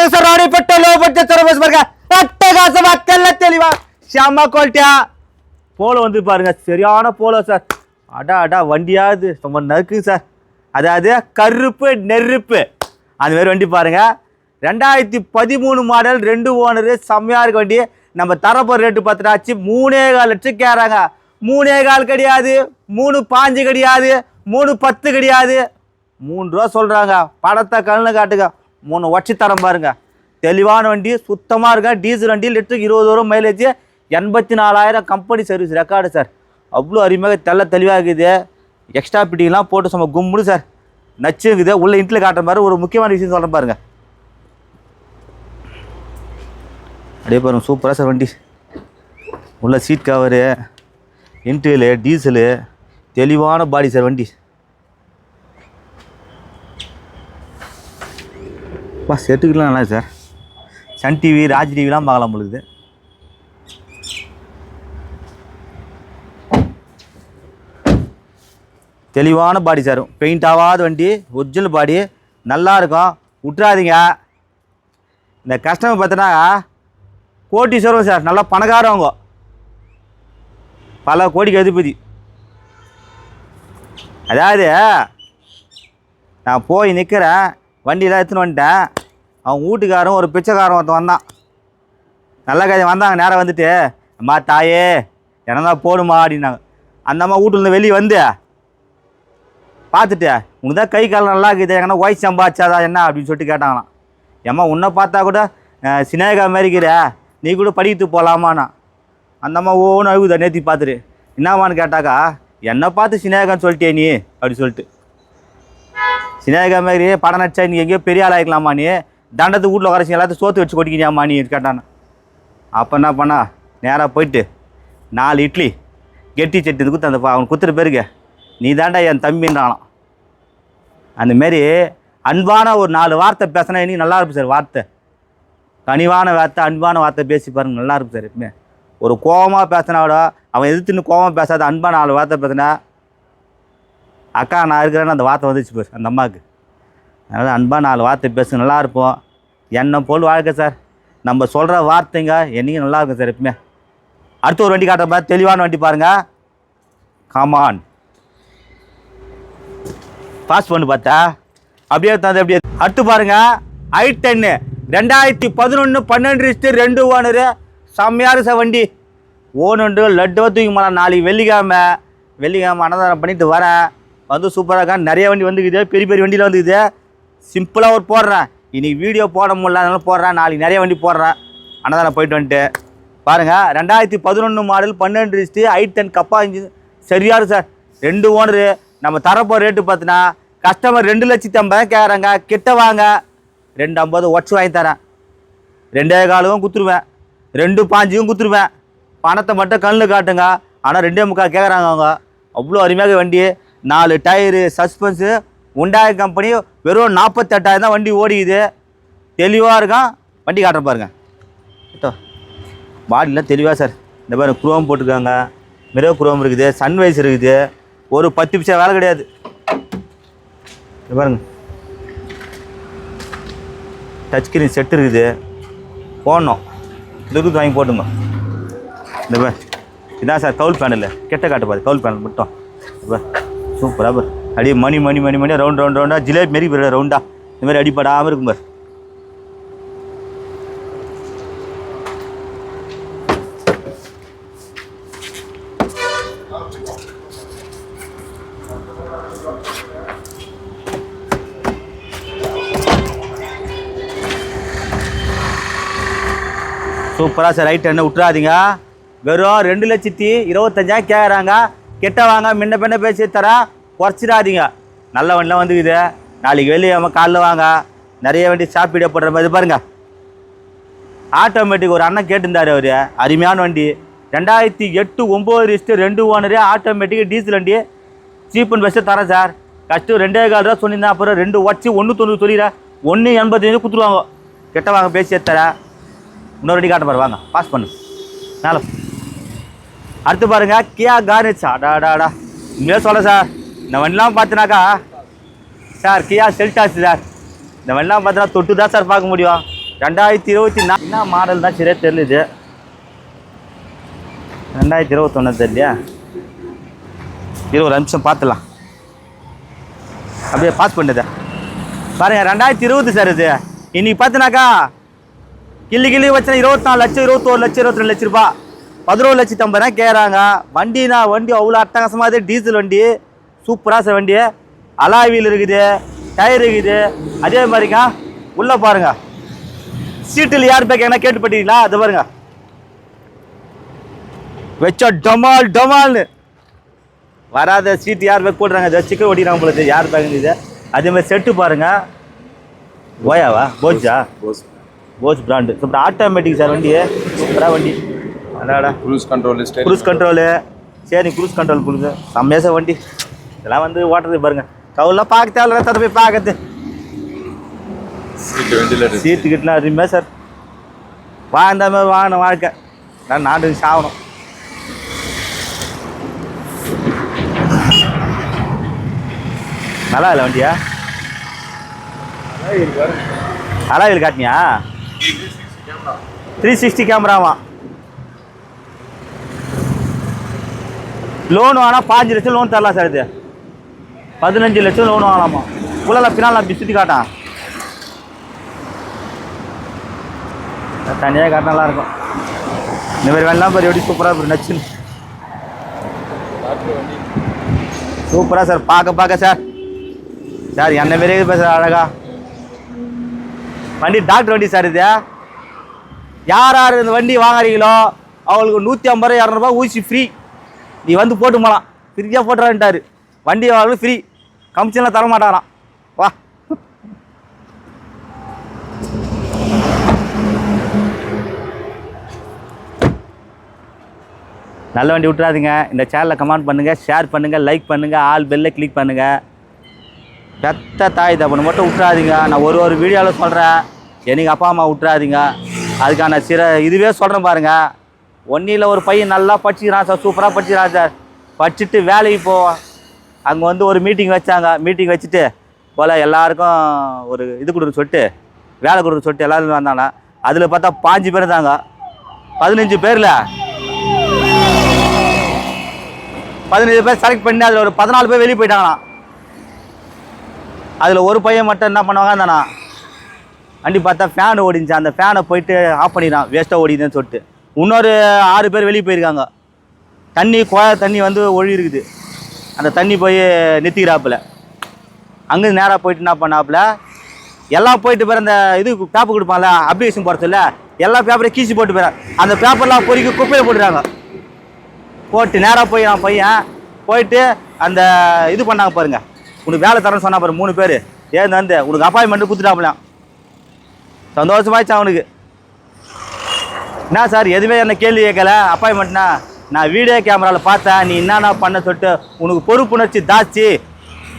பாருங்க sir low budget service பாருங்க அட்டகாசமா தெல்ல தெளிவா. செம்ம குவாலிட்டியா போல வந்து பாருங்க. சரியான போலோ சார் அடா அடா வண்டியாது ரொம்ப நறுக்கு சார் அதாவது கருப்பு நெருப்பு. அந்த மாதிரி வண்டி பாருங்க. ரெண்டாயிரத்தி பதிமூணு மாடல் ரெண்டு ஓனரு செம்மையா இருக்க வண்டி. நம்ம தரப்போகிற ரேட்டு பார்த்துட்டாச்சு. மூணே கால் லட்சம் கேட்குறாங்க மூணே கால் கிடையாது. மூணு பாஞ்சு கிடையாது. மூணு பத்து கிடையாது. மூணு ரூபா சொல்கிறாங்க படத்தை கண்ணில் காட்டுங்க. மூணு வச்சு தரம் பாருங்க. தெளிவான வண்டி சுத்தமாக இருக்கேன் டீசல் வண்டி லிட்டருக்கு இருபது வரும் மைலேஜ் எண்பத்தி நாலாயிரம் கம்பெனி சர்வீஸ் ரெக்கார்டு சார் அவ்வளோ அருமையாக தெல்ல தெளிவாக இருக்குது. எக்ஸ்ட்ரா பிட்டிங்லாம் போட்டு சும்மா கும்பிடு சார் நச்சுங்குது உள்ள இன்ட்டில் காட்டுற மாதிரி ஒரு முக்கியமான விஷயம் சொல்கிறேன் பாருங்க. அப்படியே பாருங்க சூப்பராக சார் வண்டி. உள்ள சீட் கவரு இன்டீரியலு டீசலு தெளிவான பாடி சார் வண்டி. அப்பா செட்டுக்கெலாம் நல்லா சார். சன் டிவி ராஜ் டிவிலாம் பார்க்கலாம் பொழுது. தெளிவான பாடி சார். பெயிண்ட் ஆகாத வண்டி ஒரிஜினல் பாடி. நல்லா இருக்கும். விட்றாதீங்க இந்த கஸ்டமர் பார்த்தோன்னா கோட்டீஸ்வரம் சார். நல்லா பணக்காரவங்க. பல கோடிக்கு அதிபதி. அதாவது நான் போய் நிற்கிறேன் வண்டியெல்லாம் எடுத்துன்னு வந்துட்டேன். அவன் வீட்டுக்காரன் ஒரு பிச்சைக்காரன் ஒருத்தன் வந்தான். நல்ல கதை வந்தாங்க நேராக வந்துட்டு. அம்மா தாயே என்னதான் போடுமா அப்படின்னாங்க. அந்த அம்மா வீட்டுலேருந்து வெளியே வந்து பார்த்துட்டு உனக்கு தான் கை கால் நல்லா இருக்குது எங்கன்னா ஒய்ஸ் சம்பாதிச்சாதா என்ன? அப்படின்னு சொல்லிட்டு கேட்டாங்களாம். ஏம்மா உன்னை பார்த்தா கூட அஹ், சினேகா மாரிக்கிற நீ கூட படிக்கிட்டு போகலாமாண்ணா அந்த அம்மா ஓன்னு அழுகுதா நேற்றி பார்த்துட்டு. என்னம்மான்னு கேட்டாக்கா என்னை பார்த்து சினேகான்னு சொல்லிட்டே நீ அப்படி சொல்லிட்டு. சினேகா மாதிரி படம் நடிச்சா நீ எங்கேயோ பெரிய ஆள் ஆகிக்கலாமா நீ? தண்டத்து வீட்டில் உட்காரச்சி எல்லாத்தையும் சோத்து வச்சு கொட்டிக்கிறியாம்மா நீ கேட்டானா. அப்போ என்ன பண்ணா? நேராக போயிட்டு நாலு இட்லி கெட்டி சட்னி குத்து அந்த அவன் குத்துற பேருக்கு நீ தாண்டா என் தம்பின்றானாம். அந்த மாரி அன்பான ஒரு நாலு வார்த்தை பேசினா இனி நல்லா இருக்கும் சார் வார்த்தை. கனிவான வார்த்தை அன்பான வார்த்தை பேசி பாருங்க நல்லா இருக்கும் சார் எப்பவுமே. ஒரு கோவமாக பேசினாவிட அவன் எதிர்த்துன்னு கோவமாக பேசாத அன்பான நாலு வார்த்தை பேசினா அக்கா நான் இருக்கிறேன்னு அந்த வார்த்தை வந்துச்சு பாரு அந்த அம்மாவுக்கு. அதனால் அன்பாக நாலு வார்த்தை பேச நல்லா இருப்போம். என்னை போல் வாழ்க்கை சார். நம்ம சொல்கிற வார்த்தைங்க என்னைக்கும் நல்லா இருக்கும் சார் எப்பவுமே. அடுத்து ஒரு வண்டி காட்டுற மாதிரி தெளிவான வண்டி பாருங்கள் காமான் பாஸ் பண்ணு பார்த்தா? அப்படியே தந்து அப்படியே அடுத்து பாருங்கள் ஐ டென்னு ரெண்டாயிரத்தி பதினொன்று பன்னெண்டு ரிஸ்ட்டு ரெண்டு ஓனரு. செம்மையாக சார் வண்டி. ஓனுண்டு லட்டுவை தூக்கி போகலாம் நாளைக்கு வெள்ளிக்காம வெள்ளிக்கிழமை அன்னதானம் பண்ணிட்டு வரேன். வந்து சூப்பராக இருக்கா நிறைய வண்டி வந்துக்குது. பெரிய பெரிய வண்டியில் வந்துக்குது. சிம்பிளாக ஒரு போடுறேன் இன்றைக்கி வீடியோ போட முடியல அதனால போடுறேன் நாளைக்கு நிறைய வண்டி போடுறேன் அன்னதானம் போயிட்டு வந்துட்டு. பாருங்கள் ரெண்டாயிரத்தி பதினொன்று மாடல் பன்னெண்டு ரிஸ்ட்டு ஹைட் டென் கப்பா இன்ஜின் சரியாக இருக்கும் சார் ரெண்டு ஓனரு நம்ம தரப்போ ரேட்டு பார்த்தினா கஸ்டமர் ரெண்டு லட்சத்தி ஐம்பது கேட்குறாங்க கிட்ட வாங்க. ரெண்டு ஐம்பது ஒட்சி வாங்கி தரேன். ரெண்டே காலுக்கும் குத்துருவேன். ரெண்டு பாஞ்சியும் குத்துருவேன். பணத்தை மட்டும் கண்ணில் காட்டுங்க. ஆனால் ரெண்டே முக்கால் கேட்குறாங்க அவங்க. அவ்வளோ அருமையாக வண்டி. நாலு டயரு சஸ்பென்ஸு உண்டாய கம்பெனி வெறும் நாற்பத்தெட்டாயிரம் தான் வண்டி ஓடிக்குது. தெளிவாக இருக்கும் வண்டி காட்டுற பாருங்க. கிட்டோ பாடிலாம் தெளிவாக சார். இந்த மாதிரி குரோம் போட்டிருக்காங்க. மிரோ குரோம் இருக்குது. சன்வைஸ் இருக்குது. ஒரு பத்து பைசா வேலை கிடையாது. இந்த பாருங்க. டச் ஸ்க்ரீன் செட் இருக்குது. போடணும். துருது வாங்கி போட்டுங்க. இந்த பார். இதான் சார் கவுல் பேனல் கெட்ட காட்டு பாரு கவுல் பேனல் மட்டும். சூப்பராக அப்படியே மணி மணி மணி மணி ரவுண்ட் ரவுண்ட் ரவுண்டாக ஜிலேபி மாரி பாரு ரவுண்டாக இந்த மாதிரி அடிப்படாமல் இருக்கும் பார். சூப்பராக சார் ரைட் என்ன விட்றாதீங்க வெறும் ரெண்டு லட்சத்தி இருபத்தஞ்சாயிரம் கேட்குறாங்க கெட்ட வாங்க முன்ன பின்ன பேசி தரேன். குறைச்சிடாதீங்க. நல்ல வண்டிலாம் வந்துக்குது. நாளைக்கு வெளியே காலைல வாங்க. நிறைய வண்டி சாப்பிட போடுற மாதிரி பாருங்க. ஆட்டோமேட்டிக் ஒரு அண்ணன் கேட்டிருந்தாரு அவர். அருமையான வண்டி. ரெண்டாயிரத்தி எட்டு ஒம்பது ரிஸ்ட்டு ரெண்டு ஓனரு ஆட்டோமேட்டிக் டீசல் வண்டி. சீப் அண்ட் பெஸ்ட்டு தரேன் சார். கஷ்டம் ரெண்டே கால் ரூபா சொன்னிருந்தேன் அப்புறம் ரெண்டு உடச்சி ஒன்று தொண்ணூறு சொல்லிடுறேன். ஒன்று எண்பத்தஞ்சு கொடுத்துருவாங்க. கிட்ட வாங்க பேசி தரேன் இன்னொரு வண்டி காட்ட பாரு. வாங்க. பாஸ் பண்ணு. மேலே அடுத்து பாருங்க கியா கார்னிச்சா அடா அடா அடா இங்கே சொல்ல சார். இந்த வண்டிலாம் பார்த்தினாக்கா சார் கியா செல்டாஸ் சார். இந்த வண்டிலாம் பார்த்தா தொட்டு தான் சார் பார்க்க முடியும். ரெண்டாயிரத்தி இருபத்தி நாலு என்ன மாடல் தான் சரியாக தெரியுது ரெண்டாயிரத்தி இருபத்தொன்னு தெரியலையா? இருபது நிமிஷம் பார்த்துலாம். அப்படியே பாஸ் பண்ணுது பாருங்கள் ரெண்டாயிரத்தி இருபது சார் இது. இன்னைக்கு பார்த்தினாக்கா கிள்ளி கிள்ளி வச்சா இருபத்தி நாலு லட்சம் இருபத்தோரு லட்சம் இருபத்தி ரெண்டு லட்ச ரூபாய். பதினோரு லட்சத்தி ஐம்பது ரூபா கேட்குறாங்க வண்டினா வண்டி அவ்வளோ அட்டகாசமாக டீசல் வண்டி. சூப்பராக சார் வண்டி. அலாய் வீல் இருக்குது டயர் இருக்குது. அதே மாதிரிங்க உள்ளே பாருங்க. சீட்டில் யார் பேக் என்ன கேட்டு பட்டீங்களா அது பாருங்க. வச்சா டமால் டமால்னு. வராத சீட் யார் பேக் போடுறாங்க? இதை சிக்கன் ஓட்டிடுறாங்க போல. யார் பேக் இது அதே மாதிரி செட்டு பாருங்க. ஓயாவா? Bhoja Bose Bose brand super automatic sir வண்டி. சூப்பராக வண்டி. அடாடா. க்ரூஸ் கண்ட்ரோல் க்ரூஸ் கண்ட்ரோலு சரி க்ரூஸ் கண்ட்ரோல் கொடுங்க செம்மையா சார் வண்டி. இதெல்லாம் வந்து ஓட்டுறது பாருங்க. கவுலாம் பார்க்க தேவையில்ல தர போய் பார்க்கறது சீட்டு கிட்டலாம் அருமையா சார். வாழ்ந்த மாதிரி வாங்கணும் வாழ்க்கை. நான் நாட்டுக்கு சாகணும் நல்லா இல்லை வண்டியா? அலாயில் காட்டினியா? த்ரீ சிக்ஸ்டி கேமராவா லோன் வாங்கினா பாஞ்சு லட்சம் லோன் தரலாம் சார் இது. பதினஞ்சு லட்சம் லோன் வாங்கலாமா? உள்ள பின்னால் நான் சுற்றி காட்டான் தனியாக காட்ட நல்லா இருக்கும். இந்த மாதிரி வேணாம் பாரு எப்படி சூப்பராக இருக்கு நச்சுன்னு சூப்பராக சார் பார்க்க பார்க்க சார். சார் என்ன மாரியே பேசுகிற அழகா. வண்டி டாக்டர் வண்டி சார் இது. யார் யார் இந்த வண்டி வாங்குறீங்களோ அவங்களுக்கு நூற்றி ஐம்பது ரூபா இரநூறுபா ஊசி ஃப்ரீ நீ வந்து போட்டு போகலாம் ஃப்ரீயாக போட்டுறான்ட்டாரு. வண்டி வாங்கணும் ஃப்ரீ கமிஷனில் தர மாட்டாராம். வா. நல்ல வண்டி விட்டுறாதீங்க. இந்த சேனலை கமெண்ட் பண்ணுங்கள் ஷேர் பண்ணுங்கள் லைக் பண்ணுங்கள் ஆல் பெல்லை கிளிக் பண்ணுங்கள் பெத்த தாய் தப்பனை மட்டும் விட்றாதீங்க நான் ஒரு ஒரு வீடியோவில் சொல்கிறேன் எனக்கு அப்பா அம்மா விட்டுறாதீங்க. அதுக்கான சிற இதுவே சொல்கிறேன் பாருங்கள் ஒன்றில் ஒரு பையன் நல்லா படிச்சுக்கிறான் சார் சூப்பராக படிச்சுக்கிறான் சார். படிச்சுட்டு வேலைக்கு போவான். அங்கே வந்து ஒரு மீட்டிங் வச்சாங்க. மீட்டிங் வச்சுட்டு போல் எல்லாருக்கும் ஒரு இது கொடுக்க சொல்லிட்டு வேலை கொடுக்குற சொல்லிட்டு எல்லாருமே வந்தாங்க. அதில் பார்த்தா பாஞ்சு பேர் தாங்க பதினஞ்சு பேரில். பதினஞ்சு பேர் செலக்ட் பண்ணி அதில் ஒரு பதினாலு பேர் வெளியே போயிட்டாங்களாம். அதில் ஒரு பையன் மட்டும் என்ன பண்ணுவாங்க இருந்தானா வண்டி பார்த்தா ஃபேன் ஓடிஞ்சு அந்த ஃபேனை போயிட்டு ஆஃப் பண்ணிடுறான். வேஸ்ட்டாக ஓடிதுன்னு சொல்லிட்டு. இன்னொரு ஆறு பேர் வெளியே போயிருக்காங்க. தண்ணி கோய தண்ணி வந்து ஒழி இருக்குது அந்த தண்ணி போய் நிறுத்திக்கிறாப்புல அங்கே நேராக போயிட்டு என்ன பண்ணாப்புல? எல்லாம் போயிட்டு பேர் அந்த இது பேப்பர் கொடுப்பான்ல அப்ளிகேஷன் போகிறதில்ல எல்லா பேப்பரையும் கீசி போட்டு போயிடறான் அந்த பேப்பர்லாம் பொறுக்கி குப்பையில் போட்டுறாங்க. போட்டு நேராக போய் நான் பையன் போயிட்டு அந்த இது பண்ணாங்க பாருங்க. உனக்கு வேலை தரேன்னு சொன்னா பாரு மூணு பேர். ஏன் வந்து உனக்கு அப்பாயின்மெண்ட் கொடுத்துட்டாப்லாம் சந்தோஷமாயிடுச்சு அவனுக்கு? என்ன சார் எதுவுமே என்ன கேள்வி கேட்கல? அப்பாயின்மெண்ட்னா நான் வீடியோ கேமராவில் பார்த்தேன் நீ என்னென்ன பண்ண சொல்லிட்டு உனக்கு பொறுப்புணர்ச்சி தாச்சு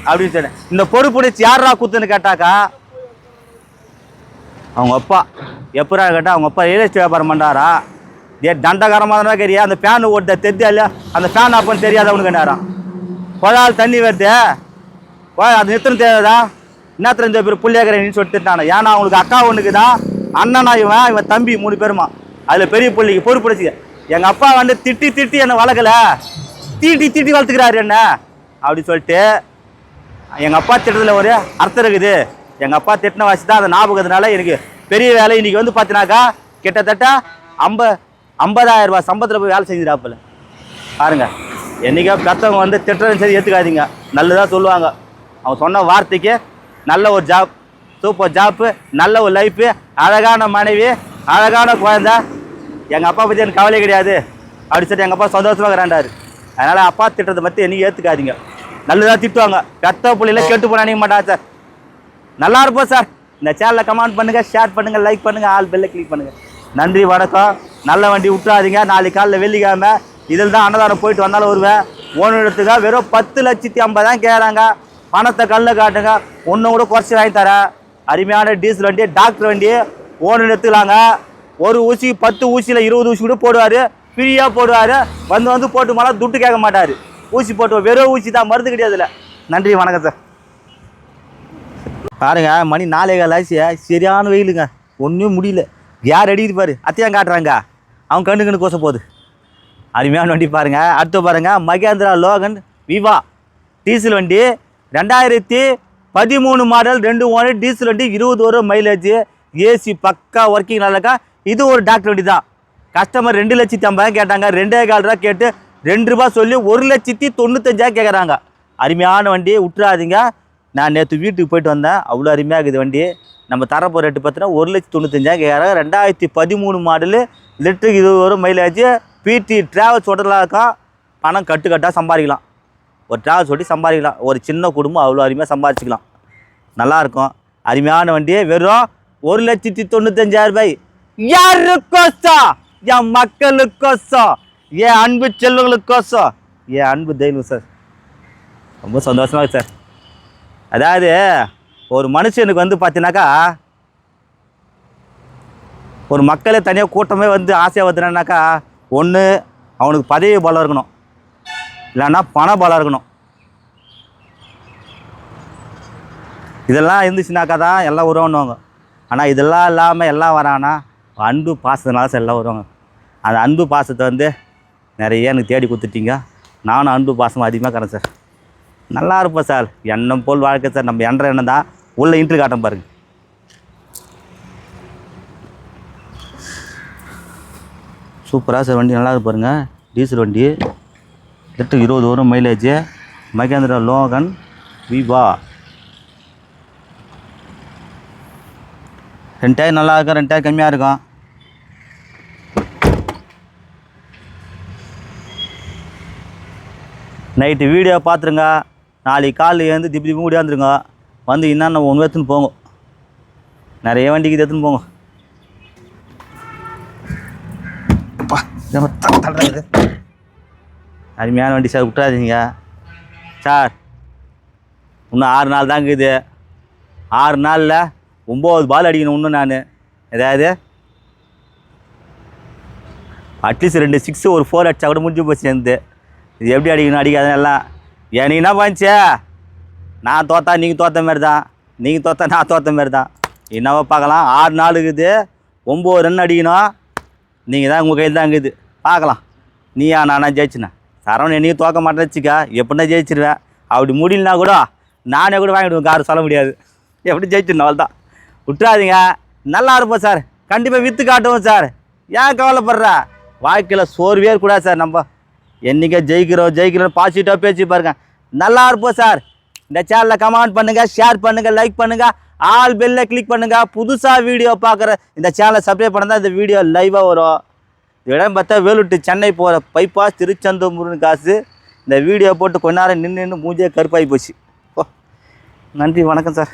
அப்படின்னு சொன்னேன். இந்த பொறுப்புணர்ச்சி யாரா குத்துன்னு கேட்டாக்கா? அவங்க அப்பா. எப்படா கேட்டால் அவங்க அப்பா ரியல் எஸ்டேட் வியாபாரம் பண்ணுறாரா ஏ தண்டகாரமாக தான் கரியா அந்த ஃபேன் ஓட்ட தெரியா இல்லையா? அந்த ஃபேன் அப்போன்னு தெரியாத அவனுக்கு நேரம் குழால் தண்ணி வருது. அது நிறுத்தம் தேவைதா? இன்னத்துல இந்த பேர்? புள்ளியாக்கிறேன்னு சொல்லிட்டு திட்டானே. ஏன்னா அவங்களுக்கு அக்கா ஒன்றுக்கு தான் அண்ணனா இவன் இவன் தம்பி மூணு பேருமா. அதில் பெரிய பிள்ளைக்கு பொறுப்பு எங்கள் அப்பா வந்து திட்டி திட்டி என்னை வளர்க்கல. தீட்டி தீட்டி வளர்த்துக்கிறாரு என்ன? அப்படி சொல்லிட்டு எங்கள் அப்பா திட்டத்தில் ஒரு அர்த்தம் இருக்குது. எங்கள் அப்பா திட்டின வாசி தான் அந்த ஞாபகத்தினால எனக்கு பெரிய வேலை இன்னைக்கு வந்து பார்த்தினாக்கா கிட்டத்தட்ட ஐம்ப ஐம்பதாயிரம் ரூபாய் சம்பளத்தில் போய் வேலை செஞ்சுட்டாப்புல பாருங்க. என்றைக்கோ பெற்றவங்க வந்து திட்டம் சரி ஏற்றுக்காதீங்க நல்லதாக சொல்லுவாங்க. அவன் சொன்ன வார்த்தைக்கு நல்ல ஒரு ஜாப் சூப்பர் ஜாப்பு நல்ல ஒரு லைஃபு அழகான மனைவி அழகான குழந்தை எங்கள் அப்பா பற்றி எனக்கு கவலை கிடையாது. அப்படி சொல்லி எங்கள் அப்பா சந்தோஷமாக இருக்கிறாண்டாரு அதனால் அப்பா திட்டத்தை பற்றி என்னைக்கு ஏற்றுக்காதீங்க நல்லதாக திட்டுவாங்க. பெத்த பிள்ளையில கெட்டு போன நினைக்க மாட்டாங்க சார். நல்லா இருப்போம் சார். இந்த சேனலை கமெண்ட் பண்ணுங்கள் ஷேர் பண்ணுங்கள் லைக் பண்ணுங்கள் ஆல் பெல்லை கிளிக் பண்ணுங்கள் நன்றி வணக்கம். நல்ல வண்டி விட்டுறாதீங்க. நாளைக்கு காலையில் வெள்ளிக்கிழமை இதில் தான் அன்னதானம் போயிட்டு வந்தாலும் வருவேன். ஓனத்துக்காக வெறும் பத்து லட்சத்தி ஐம்பதாயிரம் கேட்குறாங்க. பணத்தை கல்ல காட்டுங்க. ஒன்று கூட குறைச்சி வாங்கி தரேன். அருமையான டீசல் வண்டி டாக்டர் வண்டி. ஓனர் எடுத்துக்கலாங்க. ஒரு ஊசி பத்து ஊசியில் இருபது ஊசி கூட போடுவார். ஃப்ரீயாக போடுவார். வந்து வந்து போட்டு மழை துட்டு கேட்க மாட்டார். ஊசி போட்டு வெறும் ஊசி தான் மருந்து கிடையாதுல்ல நன்றி வணக்கம் சார். பாருங்க மணி நாலே கால் ஆச்சு. சரியான வெயிலுங்க. ஒன்றும் முடியல. யார் அடிக்குது பாரு? அத்தையான் காட்டுறாங்க. அவன் கண்ணு கண்ணு கோச போகுது. அருமையான வண்டி பாருங்க. அடுத்து பாருங்க மகேந்திரா லோகன் விவா. டீசல் வண்டி ரெண்டாயிரத்தி பதிமூணு மாடல் ரெண்டு ஓனர் டீசல் வண்டி இருபது வரும் மைலேஜ் ஏசி பக்கா ஒர்க்கிங் நல்லாக்கா இது ஒரு டாக்டர் வண்டி தான் கஸ்டமர் ரெண்டு லட்சத்தி ஐம்பதாயிரம் கேட்டாங்க. ரெண்டே கால் ரூபா கேட்டு ரெண்டு ரூபா சொல்லி ஒரு லட்சத்தி தொண்ணூத்தஞ்சாயிரம் கேட்குறாங்க அருமையான வண்டி விட்டுறாதீங்க நான் நேற்று வீட்டுக்கு போயிட்டு வந்தேன். அவ்வளோ அருமையாக இருக்குது வண்டி. நம்ம தரப்போ ரேட்டு பார்த்தீங்கன்னா ஒரு லட்சத்தி தொண்ணூத்தஞ்சாயிரம் கேட்குறாங்க ரெண்டாயிரத்தி பதிமூணு மாடலு லிட்டருக்கு இது வரும் மைலேஜ் பிடி டிராவல்ஸ் ஓட்டலாக்கா பணம் கட்டு கட்டாக சம்பாதிக்கலாம். ஒரு ட்ராவல்ஸ் ஓட்டி சம்பாதிக்கலாம். ஒரு சின்ன குடும்பம் அவ்வளோ அருமையாக சம்பாதிச்சிக்கலாம். நல்லாயிருக்கும் அருமையான வண்டி வெறும் ஒரு லட்சத்தி தொண்ணூத்தஞ்சாயிரம் ரூபாய். யாருக்கோசம் என் மக்களுக்கோசம் என் அன்பு செல்வங்களுக்கோசம் என் அன்பு தெய்வம் சார். ரொம்ப சந்தோஷமாக சார். அதாவது ஒரு மனுஷனுக்கு வந்து பார்த்தீங்கன்னாக்கா ஒரு மக்களே தனியாக கூட்டமே வந்து ஆசையாக வந்துனாக்கா ஒன்று அவனுக்கு பதவி பலம் இருக்கணும். இல்லைன்னா பண பலம் இருக்கணும். இதெல்லாம் இருந்துச்சுனாக்கா தான் எல்லாம் உறவுன்னுவாங்க ஆனால் இதெல்லாம் இல்லாமல் எல்லாம் வரானா? அன்பு பாசத்தினால சார் எல்லாம் வருவாங்க. அந்த அன்பு பாசத்தை வந்து நிறைய எனக்கு தேடி கொடுத்துட்டீங்க. நானும் அன்பு பாசம் அதிகமாக கறேன் சார். நல்லா இருப்பேன் சார். எண்ணம் போல் வாழ்க்கை சார். நம்ம என்ற எண்ணம் தான். உள்ள இன்ட்ரு காட்டம் பாருங்க. சூப்பராக சார். வண்டி நல்லா பாருங்க. டீசல் வண்டி. லிட்டர் இருபது வரும் மைலேஜ் மகேந்திரா லோகன் விவா. ரெண்டு டயர் நல்லா இருக்கும் ரெண்டு டயர் கம்மியாக இருக்கும் நைட்டு வீடியோ பார்த்துருங்க. நாளைக்கு காலையில் எழுந்து திப்பி திப்பி கூடியாந்துருங்க வந்து என்னென்ன ஒன்று எடுத்துன்னு போங்க. நிறைய வண்டிக்கு இது எடுத்துன்னு போங்க. அருமையான வண்டி சார் விட்டுறாதீங்க. சார் இன்னும் ஆறு நாள் தாங்க இது. ஆறு நாளில் ஒம்பது பால் அடிக்கணும் இன்னும் நான். ஏதாவது? அட்லீஸ்ட் ரெண்டு சிக்ஸு ஒரு ஃபோர் அடிச்சா கூட முடிஞ்சு போச்சு சேர்ந்து இது எப்படி அடிக்கணும் அடிக்காதுன்னு எல்லாம். எனக்கு என்ன பண்ணிச்சே நான் தோத்தா நீங்கள் தோத்த மாரி தான் நீங்கள் தோத்தா நான் தோத்த மாதிரி தான் என்னவோ பார்க்கலாம். ஆறு நாள் இருக்குது. ஒம்பது ரன் அடிக்கணும். நீங்கள் தான் உங்கள் கையில் தான் இருக்குது. பார்க்கலாம். நீயா நானா ஜெயிச்சுண்ணே சரவணன் என்னையும் தோக்க மாட்டேன்னு வச்சுக்கா. எப்படின்னா ஜெயிச்சிருவேன். அப்படி முடியலனா கூட நானே கூட வாங்கிடுவேன். காரு சொல்ல முடியாது. எப்படி ஜெயிச்சிருந்தேன் அவள் தான் விட்டுறாதீங்க. நல்லா இருப்போம் சார். கண்டிப்பாக விற்று காட்டுவோம் சார். ஏன் கவலைப்படுற? வாழ்க்கையில் சோர்வே கூடாது சார் நம்ம. என்றைக்கே ஜெயிக்கிறோம் ஜெயிக்கிறோம் பாசிட்டிவாக பேசி பாருங்க. நல்லா இருப்போம் சார். இந்த சேனலில் கமெண்ட் பண்ணுங்கள் ஷேர் பண்ணுங்கள் லைக் பண்ணுங்கள் ஆல் பெல்லில் கிளிக் பண்ணுங்கள் புதுசாக வீடியோ பார்க்குற இந்த சேனலை சப்ஸ்கிரைப் பண்ணால் தான் இந்த வீடியோ லைவாக வரும். இடம் பார்த்தா வேலுட்டு சென்னை போகிற பைப்பாஸ் திருச்செந்தூர்னு காசு. இந்த வீடியோ போட்டு கொஞ்ச நேரம் நின்று நின்று மூஞ்சே கருப்பாகி போச்சு. ஓ நன்றி வணக்கம் சார்.